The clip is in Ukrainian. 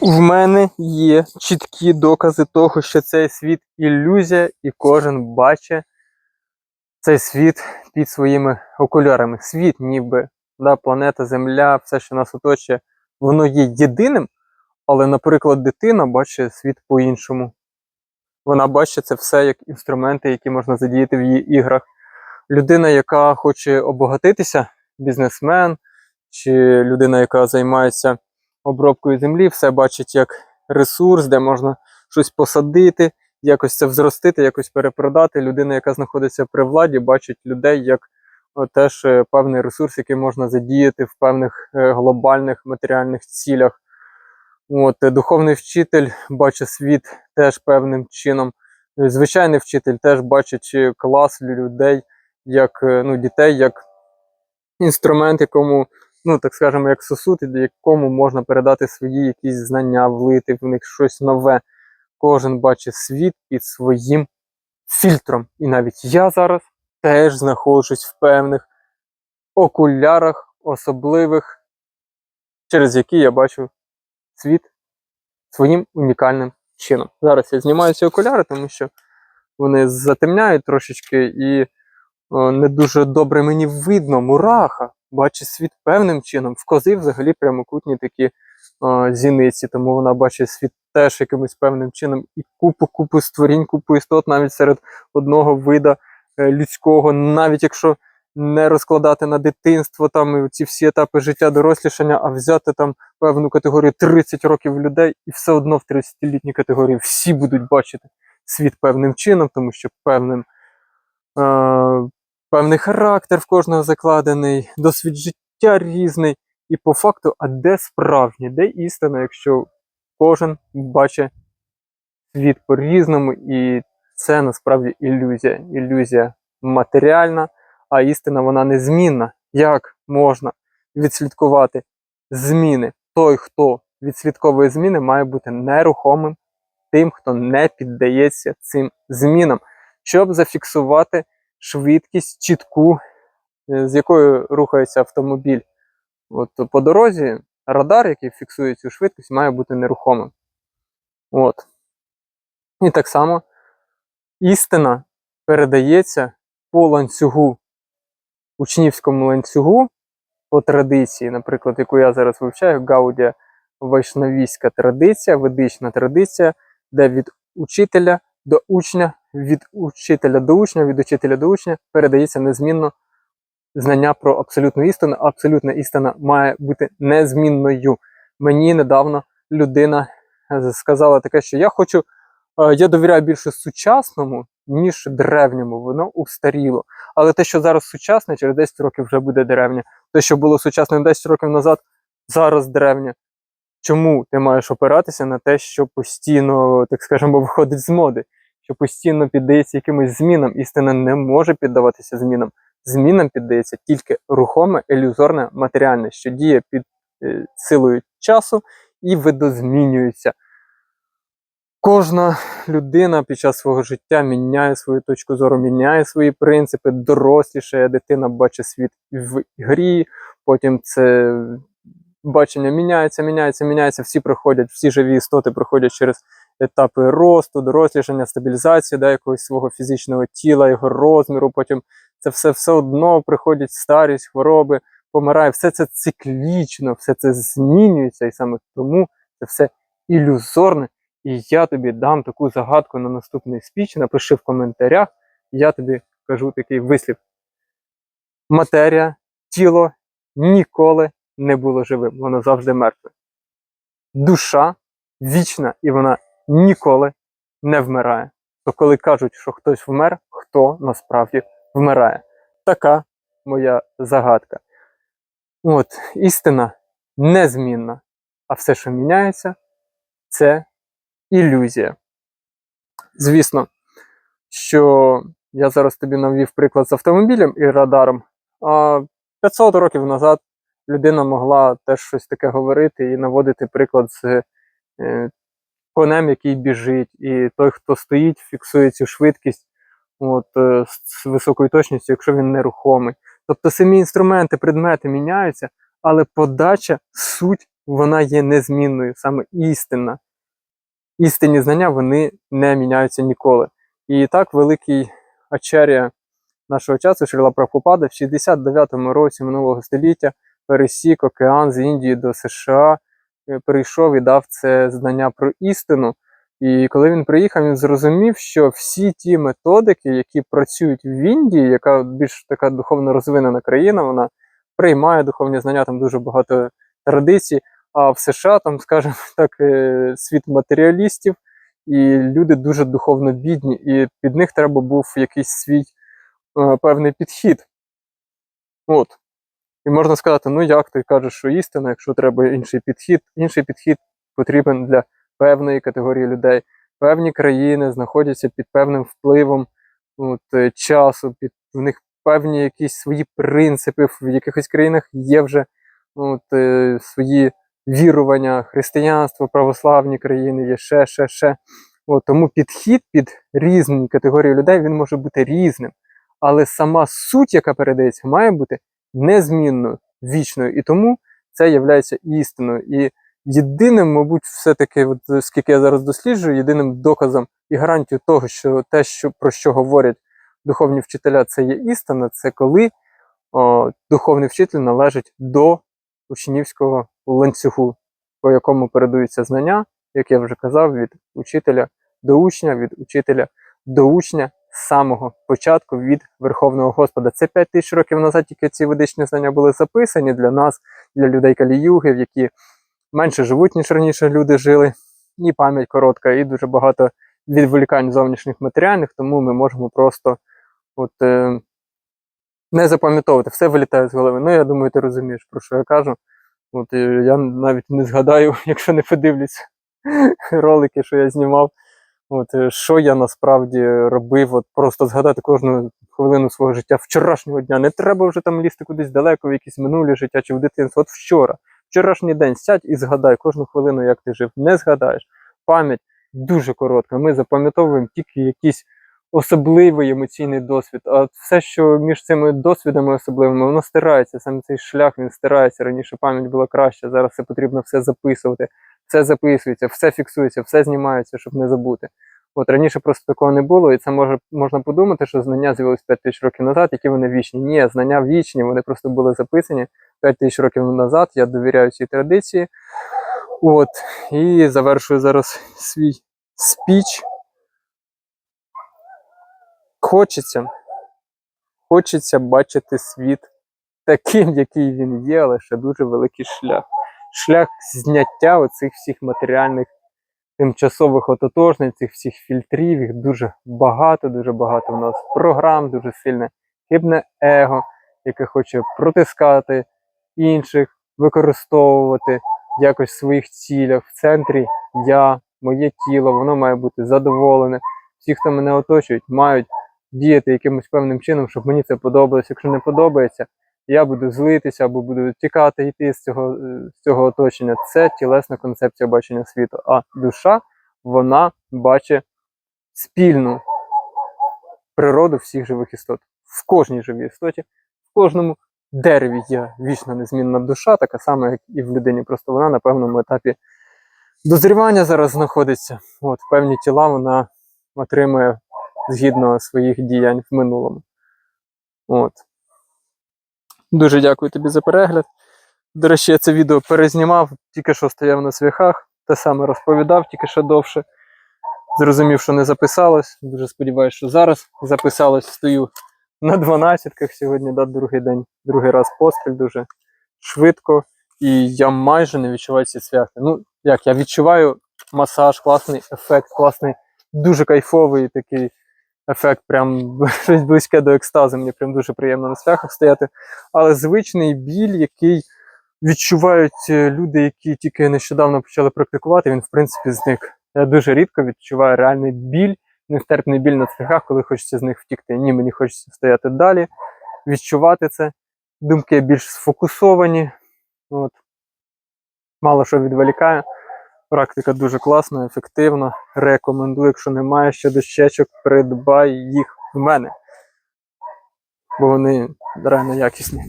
В мене є чіткі докази того, що цей світ ілюзія, і кожен бачить цей світ під своїми окулярами. Світ, ніби да, планета, Земля, все, що нас оточує, воно є єдиним, але, наприклад, дитина бачить світ по-іншому. Вона бачить це все як інструменти, які можна задіяти в її іграх. Людина, яка хоче обогатитися, бізнесмен, чи людина, яка займається обробкою землі, все бачить як ресурс, де можна щось посадити, якось це взростити, якось перепродати. Людина, яка знаходиться при владі, бачить людей як теж е, певний ресурс, який можна задіяти в певних е, глобальних матеріальних цілях. От, е, духовний вчитель бачить світ теж певним чином. Е, Звичайний вчитель теж бачить е, клас людей, як е, ну, дітей, як інструмент, якому ну так скажемо, як сосуд, якому можна передати свої якісь знання, влити в них щось нове. Кожен бачить світ під своїм фільтром. І навіть я зараз теж знаходжусь в певних окулярах особливих, через які я бачу світ своїм унікальним чином. Зараз я знімаю ці окуляри, тому що вони затемняють трошечки і не дуже добре мені видно мураха бачить світ певним чином. В кози взагалі прямокутні такі о, зіниці, тому вона бачить світ теж якимось певним чином і купу-купу створінь, купу істот навіть серед одного вида е, людського, навіть якщо не розкладати на дитинство, там ці всі етапи життя дорослішання, а взяти там певну категорію 30 років людей, і все одно в 30-літній категорії всі будуть бачити світ певним чином, тому що певним. Е, певний характер в кожного закладений, досвід життя різний. І по факту, а де справжнє, де істина, якщо кожен бачить світ по-різному, і це насправді ілюзія. Ілюзія матеріальна, а істина вона незмінна. Як можна відслідкувати зміни? Той, хто відслідковує зміни, має бути нерухомим тим, хто не піддається цим змінам, щоб зафіксувати швидкість чітку, е, з якою рухається автомобіль. От по дорозі радар, який фіксує цю швидкість, має бути нерухомим. От. І так само істина передається по ланцюгу, учнівському ланцюгу, по традиції, наприклад, яку я зараз вивчаю, Гаудія вайшнавійська традиція, ведична традиція, де від учителя до учня, від учителя до учня, від учителя до учня передається незмінно знання про абсолютну істину. Абсолютна істина має бути незмінною. Мені недавно людина е, сказала таке, що я хочу, е, я довіряю більше сучасному, ніж древньому. Воно устаріло. Але те, що зараз сучасне, через 10 років вже буде древнє. Те, що було сучасним 10 років назад, зараз древнє. Чому ти маєш опиратися на те, що постійно, так скажемо, виходить з моди, що постійно піддається якимось змінам? Істина не може піддаватися змінам. Змінам піддається тільки рухоме, ілюзорне, матеріальне, що діє під е, силою часу і видозмінюється. Кожна людина під час свого життя міняє свою точку зору, міняє свої принципи, дорослішає, дитина бачить світ в грі, потім це бачення міняється, міняється, міняється. Всі проходять, всі живі істоти проходять через етапи росту, дорослішання, стабілізації да, якогось свого фізичного тіла, його розміру. Потім це все все одно приходять старість, хвороби, помирає. Все це циклічно, все це змінюється, і саме тому це все ілюзорне. І я тобі дам таку загадку на наступний спіч. Напиши в коментарях, я тобі кажу такий вислів. Матерія, тіло ніколи не було живим, воно завжди мертве. Душа вічна і вона ніколи не вмирає. То коли кажуть, що хтось вмер, хто насправді вмирає? Така моя загадка. От, істина незмінна, а все, що міняється, це ілюзія. Звісно, що я зараз тобі навів приклад з автомобілем і радаром. А 500 років назад людина могла теж щось таке говорити і наводити приклад з е, конем, який біжить, і той, хто стоїть, фіксує цю швидкість от, е, з високою точністю, якщо він нерухомий. Тобто самі інструменти, предмети міняються, але подача, суть, вона є незмінною, саме істинна. Істинні знання вони не міняються ніколи. І так великий ачар'я нашого часу Шрила Прабхупада в 69-му році минулого століття пересік океан з Індії до США, прийшов і дав це знання про істину. І коли він приїхав, він зрозумів, що всі ті методики, які працюють в Індії, яка більш така духовно розвинена країна, вона приймає духовні знання, там дуже багато традицій. А в США там, скажімо так, е, світ матеріалістів, і люди дуже духовно бідні, і під них треба був якийсь свій е, певний підхід. От. І можна сказати, ну як ти кажеш, що істина, якщо треба інший підхід, інший підхід потрібен для певної категорії людей. Певні країни знаходяться під певним впливом от, е, часу, під в них певні якісь свої принципи. В якихось країнах є вже от, е, свої вірування, християнство, православні країни, є ще, ще, ще. От, тому підхід під різні категорії людей він може бути різним. Але сама суть, яка передається, має бути незмінною, вічною. І тому це є істиною. І єдиним, мабуть, все-таки, от, скільки я зараз досліджую, єдиним доказом і гарантією того, що те, що, про що говорять духовні вчителя, це є істина, це коли о, духовний вчитель належить до учнівського ланцюгу, по якому передаються знання, як я вже казав, від учителя до учня, від учителя до учня самого початку від Верховного Господа. Це 5 тисяч років назад тільки ці ведичні знання були записані для нас, для людей каліюги, які менше живуть, ніж раніше люди жили, і пам'ять коротка, і дуже багато відволікань зовнішніх матеріальних, тому ми можемо просто от, е, не запам'ятовувати, все вилітає з голови. Ну, я думаю, ти розумієш, про що я кажу. От, Я навіть не згадаю, якщо не подивлюся ролики, що я знімав. От, е, Що я насправді робив, от просто згадати кожну хвилину свого життя вчорашнього дня. Не треба вже там лізти кудись далеко, в якісь минулі життя чи в дитинство. От вчора, вчорашній день сядь і згадай кожну хвилину, як ти жив. Не згадаєш. Пам'ять дуже коротка. Ми запам'ятовуємо тільки якийсь особливий емоційний досвід. А все, що між цими досвідами особливими, воно стирається. Саме цей шлях він стирається. Раніше пам'ять була краща. Зараз це потрібно все записувати. Все записується, все фіксується, все знімається, щоб не забути. От раніше просто такого не було, і це може можна подумати, що знання з'явилися 5 тисяч років назад, які вони вічні. Ні, знання вічні, вони просто були записані 5 тисяч років назад. Я довіряю цій традиції. От, і завершую зараз свій спіч. Хочеться, хочеться бачити світ таким, який він є, але ще дуже великий шлях. Шлях зняття оцих всіх матеріальних тимчасових ототожнень, цих всіх фільтрів, їх дуже багато, дуже багато в нас програм, дуже сильне хибне его, яке хоче протискати інших, використовувати якось в своїх цілях. В центрі я, моє тіло, воно має бути задоволене. Всі, хто мене оточують, мають діяти якимось певним чином, щоб мені це подобалось. Якщо не подобається, я буду злитися або буду тікати йти з цього, е, з цього оточення. Це тілесна концепція бачення світу. А душа, вона бачить спільну природу всіх живих істот. В кожній живій істоті, в кожному дереві є вічна незмінна душа, така сама, як і в людині. Просто вона на певному етапі дозрівання зараз знаходиться. От, Певні тіла вона отримує згідно своїх діянь в минулому. От. Дуже дякую тобі за перегляд. До речі, я це відео перезнімав, тільки що стояв на свяхах, те саме розповідав, тільки що довше. Зрозумів, що не записалось. Дуже сподіваюся, що зараз записалось. Стою на 12-ках сьогодні, да, другий день, другий раз поспіль, дуже швидко. І я майже не відчуваю ці свяхи. Ну, як, я відчуваю масаж, класний ефект, класний, дуже кайфовий такий ефект, прям щось близьке до екстазу. Мені прям дуже приємно на свяхах стояти. Але звичний біль, який відчувають е, люди, які тільки нещодавно почали практикувати, він в принципі зник. Я дуже рідко відчуваю реальний біль, нестерпний біль на цвяхах, коли хочеться з них втікти. Ні, мені хочеться стояти далі, відчувати це. Думки більш сфокусовані. От. Мало що відволікає. Практика дуже класна, ефективна. Рекомендую, якщо немає ще дощечок, придбай їх в мене. Бо вони реально якісні.